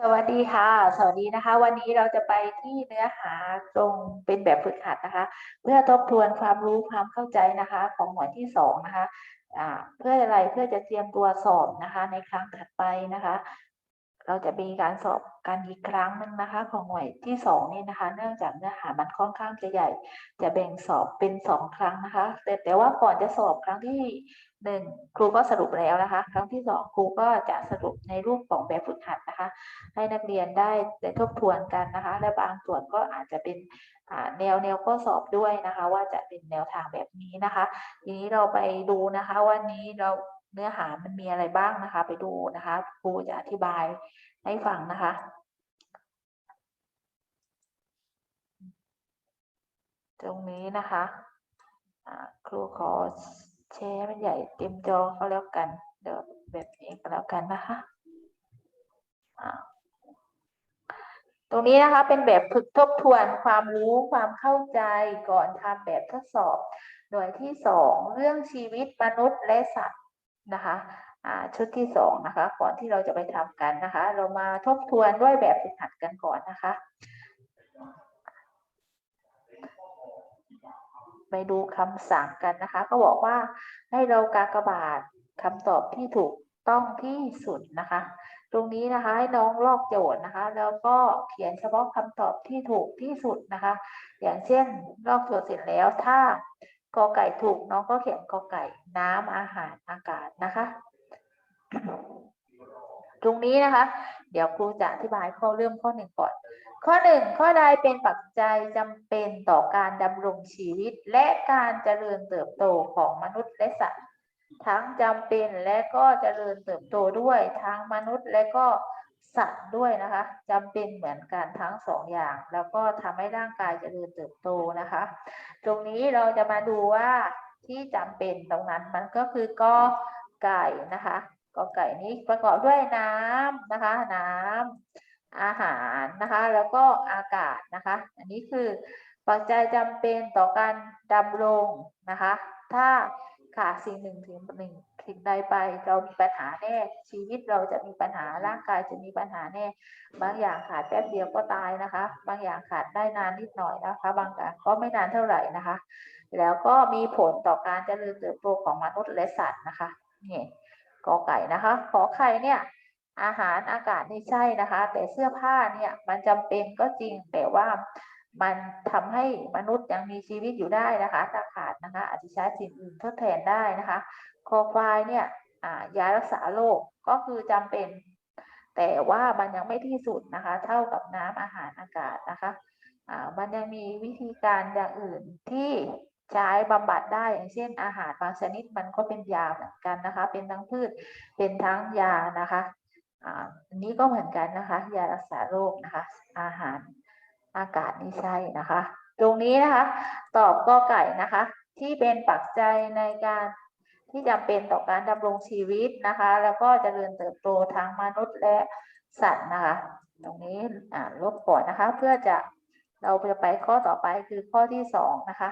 สวัสดีค่ะ สวัสดีนะคะ วันนี้เราจะไปที่เนื้อหาตรงเป็นแบบฝึกหัดนะคะ เพื่อทบทวนความรู้ความเข้าใจนะคะ ของหน่วยที่สองนะคะเพื่ออะไรเพื่อจะเตรียมตัวสอบนะคะ ในครั้งถัดไปนะคะ เราจะมีการสอบกันอีกครั้งหนึ่งนะคะ ของหน่วยที่สองนี่นะคะ เนื่องจากเนื้อหามันค่อนข้างจะใหญ่ จะแบ่งสอบเป็นสองครั้งนะคะ แต่แต่ว่าก่อนจะสอบครั้งที่ หนึ่งครูก็สรุปแล้วนะคะ ครั้งที่สองครูก็จะสรุปในรูปของแบบฝึกหัดนะคะ ให้นักเรียนได้ได้ทบทวนกันนะคะ และบางส่วนก็อาจจะเป็นแนวแนวข้อสอบด้วยนะคะ ว่าจะเป็นแนวทางแบบนี้นะคะ ทีนี้เราไปดูนะคะวันนี้เราเนื้อหามันมีอะไรบ้างนะคะ ไปดูนะคะครูจะอธิบายให้ฟังนะคะตรงนี้นะคะครูขอ แชร์มันใหญ่เต็มจอก็แล้วกัน เดี๋ยวแบบนี้ก็แล้วกันนะคะ ตรงนี้นะคะเป็นแบบฝึกทบทวนความรู้ความเข้าใจก่อนทำแบบทดสอบ หน่วยที่สองเรื่องชีวิตมนุษย์และสัตว์นะคะชุดที่สองนะคะ ก่อนที่เราจะไปทำกันนะคะ เรามาทบทวนด้วยแบบฝึกหัดกันก่อนนะคะ ไปดูคำสั่งกันนะคะ ก็บอกว่าให้เรากากบาทคำตอบที่ถูกต้องที่สุดนะคะ ตรงนี้นะคะให้น้องลอกโจทย์นะคะ แล้วก็เขียนเฉพาะคำตอบที่ถูกที่สุดนะคะ อย่างเช่นลอกโจทย์เสร็จแล้วถ้ากอไก่ถูกน้องก็เขียนกอไก่น้ำอาหารอากาศนะคะ ตรงนี้นะคะ เดี๋ยวครูจะอธิบายข้อเริ่มข้อหนึ่งก่อน ข้อหนึ่งข้อใดเป็นปัจจัยจำเป็นต่อการดำรงชีวิต และการเจริญเติบโตของมนุษย์และสัตว์ ทั้งจำเป็นและก็เจริญเติบโตด้วยทั้งมนุษย์และก็สัตว์ด้วยนะคะจำเป็นเหมือนกันทั้งสองอย่าง แล้วก็ทำให้ร่างกายเจริญเติบโตนะคะ ตรงนี้เราจะมาดูว่าที่จำเป็นตรงนั้นมันก็คือกอไก่นะคะกอไก่นี้ประกอบด้วยน้ำนะคะ น้ำ อาหารนะคะ แล้วก็อากาศนะคะ อันนี้คือปัจจัยจำเป็นต่อการดำรงนะคะ ถ้าขาดสิ่งหนึ่งถึงหนึ่งสิ่งใดไปเรามีปัญหาแน่ ชีวิตเราจะมีปัญหาร่างกายจะมีปัญหาแน่ บางอย่างขาดแป๊บเดียวก็ตายนะคะ บางอย่างขาดได้นานนิดหน่อยนะคะ บางอย่างก็ไม่นานเท่าไหร่นะคะ แล้วก็มีผลต่อการเจริญเติบโตของมนุษย์และสัตว์นะคะนี่กอไก่นะคะ ขอไข่เนี่ย อาหารอากาศนี่ใช่นะคะ แต่เสื้อผ้าเนี่ยมันจำเป็นก็จริงแต่ว่ามันทำให้มนุษย์ยังมีชีวิตอยู่ได้นะคะถ้าขาดนะคะ อาจจะใช้สิ่งอื่นทดแทนได้นะคะคอควายเนี่ยยารักษาโรคก็คือจำเป็น แต่ว่ามันยังไม่ที่สุดนะคะ เท่ากับน้ำอาหารอากาศนะคะมันยังมีวิธีการอย่างอื่นที่ใช้บำบัดได้อย่างเช่นอาหารบางชนิดมันก็เป็นยาเหมือนกันนะคะ เป็นทั้งพืชเป็นทั้งยานะคะ อันนี้ก็เหมือนกันนะคะ ยารักษาโรคนะคะ อาหารอากาศนี่ใช่นะคะ ตรงนี้นะคะ ตอบก็ไก่นะคะ ที่เป็นปัจจัยในการที่จำเป็นต่อการดำรงชีวิตนะคะ แล้วก็จเจริญเติบโตทางมนุษย์และสัตว์นะคะ ตรงนี้ลบก่อนนะคะ เพื่อจะเราจะไปข้อต่อไปคือข้อที่สองนะคะ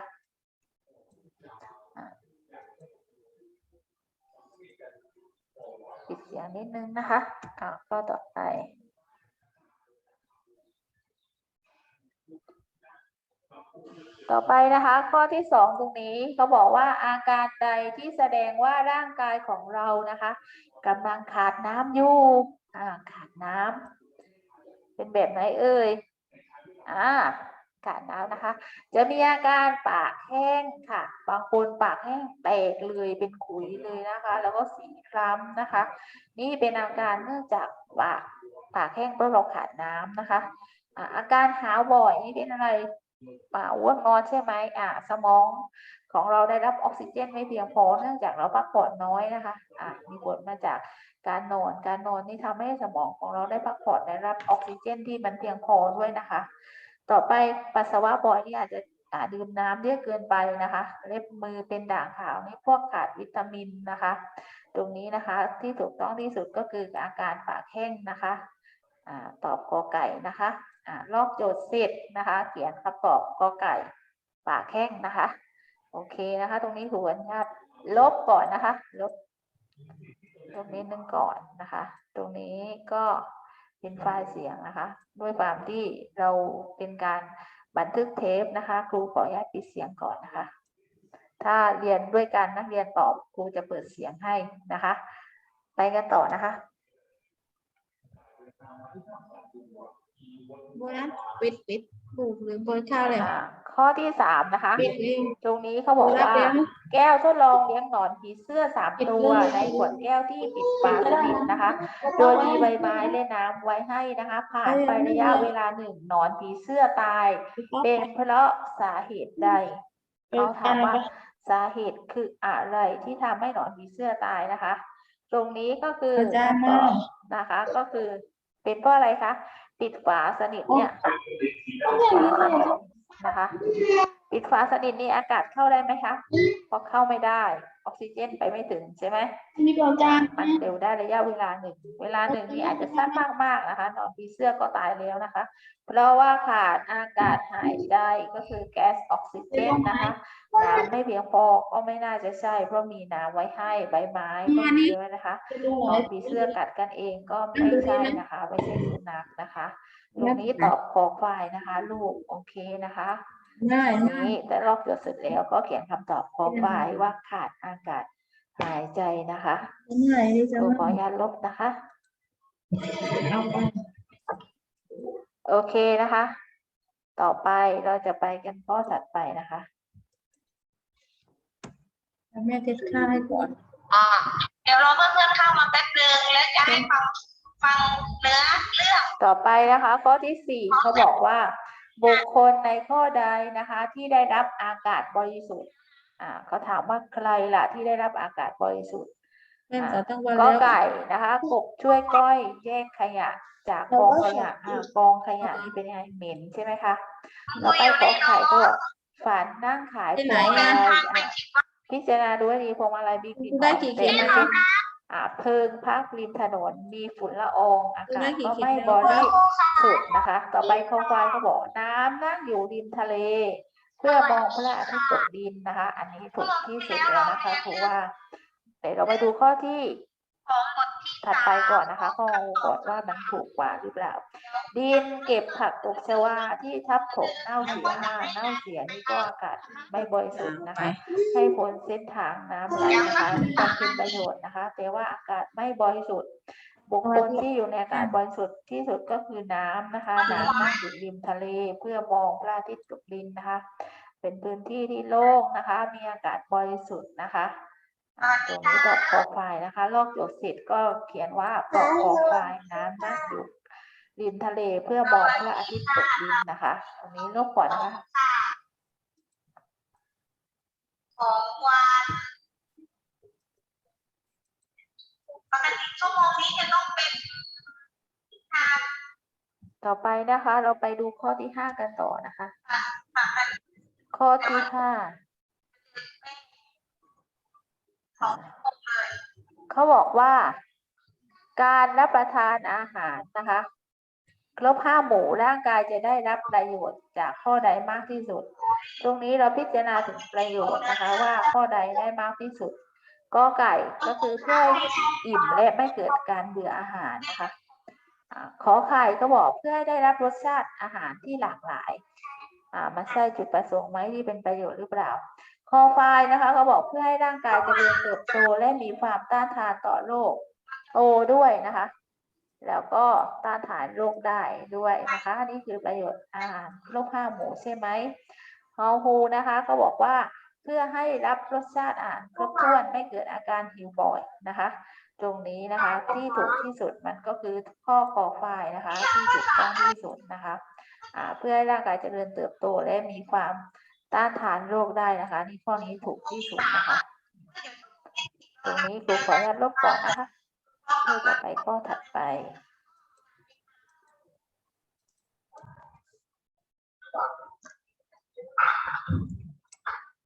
ปิดเสียงนิดนึงนะคะอ่าข้อต่อไปต่อไปนะคะ ข้อที่สองตรงนี้เขาบอกว่าอาการใดที่แสดงว่าร่างกายของเรานะคะกำลังขาดน้ำอยู่อ่าขาดน้ำเป็นแบบไหนเอ่ยอ่า ขาดน้ำนะคะ จะมีอาการปากแห้งค่ะ บางคนปากแห้งแตกเลยเป็นขุยเลยนะคะ แล้วก็สีคล้ำนะคะ นี่เป็นอาการเนื่องจากปากปากแห้งเพราะเราขาดน้ำนะคะอาการหาวบ่อยนี่เป็นอะไรอ่าอ้วนงอนใช่ไหมอ่าสมองของเราได้รับออกซิเจนไม่เพียงพอเนื่องจากเราพักผ่อนน้อยนะคะอ่ามีผลมาจากการนอนการนอนนี่ทำให้สมองของเราได้พักผ่อนได้รับออกซิเจนที่มันเพียงพอด้วยนะคะ ต่อไปปัสสาวะบ่อยนี่อาจจะอาดื่มน้ำเยอะเกินไปนะคะ เล็บมือเป็นด่างขาวนี่พวกขาดวิตามินนะคะ ตรงนี้นะคะที่ถูกต้องที่สุดก็คืออาการปากแห้งนะคะอตอบกอไก่นะคะอลอกโจทย์เสร็จนะคะ เขียนคำตอบกอไก่ ปากแห้งนะคะ โอเคนะคะ ตรงนี้ถูกกันครับลบก่อนนะคะ ลบ ตรงนี้หนึ่งก่อนนะคะ ตรงนี้ก็ เป็นไฟล์เสียงนะคะ ด้วยความที่เราเป็นการบันทึกเทปนะคะ ครูขออนุญาตปิดเสียงก่อนนะคะ ถ้าเรียนด้วยกันนักเรียนตอบครูจะเปิดเสียงให้นะคะ ไปกันต่อนะคะโบนัสปิดปิดถูกหรือโบนข้าวเลยอ่า ข้อที่สามนะคะปิดเองตรงนี้เขาบอกว่าโบนัสเลี้ยงแก้วทดลองเลี้ยงหนอนผีเสื้อสามปิดตัวเลยในขวดแก้วที่ปิดฝาสนิทนะคะ โดยมีใบไม้และน้ำไว้ให้นะคะ ผ่านไประยะเวลาหนึ่งหนอนผีเสื้อตาย เป็นเพราะสาเหตุใดเขาถามว่าสาเหตุคืออะไรที่ทำให้หนอนผีเสื้อตายนะคะ ตรงนี้ก็คืออาจารย์คำตอบมานะคะ ก็คือเป็นเพราะอะไรคะปิดฝาสนิทเนี่ยปิดฝาส นะคะปิดฝาสนิทนี่อากาศเข้าได้ไหมคะเพราะเข้าไม่ได้ ออกซิเจนไปไม่ถึงใช่ไหมนี่ก็อาจารย์มันเร็วได้ระยะเวลาหนึ่ง เวลาหนึ่งนี่อาจจะสั้นมากๆนะคะหนอนผีเสื้อก็ตายแล้วนะคะ เพราะว่าขาดอากาศหายใจก็คือแก๊สออกซิเจนนะคะน้ำไม่เพียงพอก็ไม่น่าจะใช่ เพราะมีน้ำไว้ให้ใบไม้ก็มีด้วยนะคะจะดูหหนน่ออยนผีเสื้อกัดกันเองก็ไม่ใช่นะคะไม่ใช่สุนัขนะคะตรงนี้ตอบคอควายนะคะ ลูกโอเคนะคะ ง่ายอันง่ายนี้แต่ลอกจดเสร็จแล้วก็เขียนคำตอบคอควายว่าขาดอากาศหายใจนะคะง่ายที่จะครูขออนุญาตลบนะคะเอาไปโอเคนะคะ ต่อไปเราจะไปกันข้อถัดไปนะคะแม่เทสค่าให้ก่อนอ่าเดี๋ยวรอเพื่อนๆเข้ามาแป๊บนึงแล้วจะให้ฟังฟังเนื้อเรื่องต่อไปนะคะ ข้อที่สี่เขาบอกว่า บุคคลในข้อใดนะคะ ที่ได้รับอากาศบริสุทธิ์อ่าเขาถามว่าใครล่ะที่ได้รับอากาศบริสุทธิ์แม่สอนตั้งวันก็แล้วไก่นะคะกบช่วยก้อยแยกขยะ จากกองขยะอ่ากองขยะนี่เป็นยังไงเหม็นใช่ไหมคะต่อไปขอไข่ก็บอกฝันนั่งขายพวงมาลัยอะพิจารณาดูให้ดีพวงมาลัยมีกลิ่นหอมแต่ไม่ใช่อ่า เพิงพักริมถนนมีฝุ่นละอองอากาศก็ไม่บริสุทธิ์นะคะ ต่อไปข้อควายก็บอกน้ำนั่งอยู่ริมทะเล เพื่อมองพระอาทิตย์ตกดินนะคะ อันนี้ถูกที่สุดแล้วนะคะเพราะว่าเดี๋ยวเราไปดูข้อที่ของบทที่ถัดไปก่อนนะคะข้อมูลก่อนว่ามันถูกกว่าหรือเปล่า ดินเก็บผักตกชวาที่ทับถมเน่าเสียอ่าเน่าเสียนี่ก็อากาศไม่บริสุทธิ์นะคะ ให้พ้นเส้นทางน้ำไหลนะคะมีความเป็นประโยชน์นะคะแต่ว่าอากาศไม่บริสุทธิ์บุคคลที่อยู่ในอากาศบริสุทธิ์ที่สุดก็คือน้ำนะคะน้ำนั่งอยู่ริมทะเลเพื่อมองพระอาทิตย์ตกดินนะคะ เป็นพื้นที่ที่โล่งนะคะ มีอากาศบริสุทธิ์นะคะอ่าตรงนี้ตอบคอควายนะคะลอกโจทย์เสร็จก็เขียนว่าตอบคอควายน้ำนั่งอยู่ ริมทะเลเพื่อมองพระอาทิตย์ตกดินนะคะตรงนี้ลบก่อนนะคะของวันปกติชั่วโมงนี้จะต้องเป็นทางต่อไปนะคะ เราไปดูข้อที่ห้ากันต่อนะคะ ข้อที่ห้าเขาบอกว่า การรับประทานอาหารนะคะ ครบห้าหมู่ร่างกายจะได้รับประโยชน์จากข้อใดมากที่สุด ตรงนี้เราพิจารณาถึงประโยชน์นะคะว่าข้อใดได้มากที่สุดก็ไก่ก็คือเพื่อให้อิ่มและไม่เกิดการเบื่ออาหารนะคะอ่าขอไข่ก็บอกเพื่อให้ได้รับรสชาติอาหารที่หลากหลายอ่ามันใช่จุดประสงค์ไหมที่เป็นประโยชน์หรือเปล่าคอควายนะคะเขาบอกเพื่อให้ร่างกายจเจริญเติบโตและมีความต้านทานต่อโรคโตด้วยนะคะ แล้วก็ต้านทานโรคได้ด้วยนะคะอันนี้คือประโยชน์อาหารโรคห้าหมูใช่ไหมฮอฮูนะคะก็บอกว่าเพื่อให้รับรสชาติอาหารครบถ้วนไม่เกิดอาการหิวบ่อยนะคะ ตรงนี้นะคะที่ถูกที่สุดมันก็คือข้อคอควายนะคะ ที่ถูกต้องที่สุดนะคะเพื่อให้ร่างกายเจริญเติบโตและมีความต้านทานโรคได้นะคะ นี่ข้อนี้ถูกที่สุดนะคะ ตรงนี้ครูขออนุญาตลบก่อนนะคะ เพื่อจะไปข้อถัดไป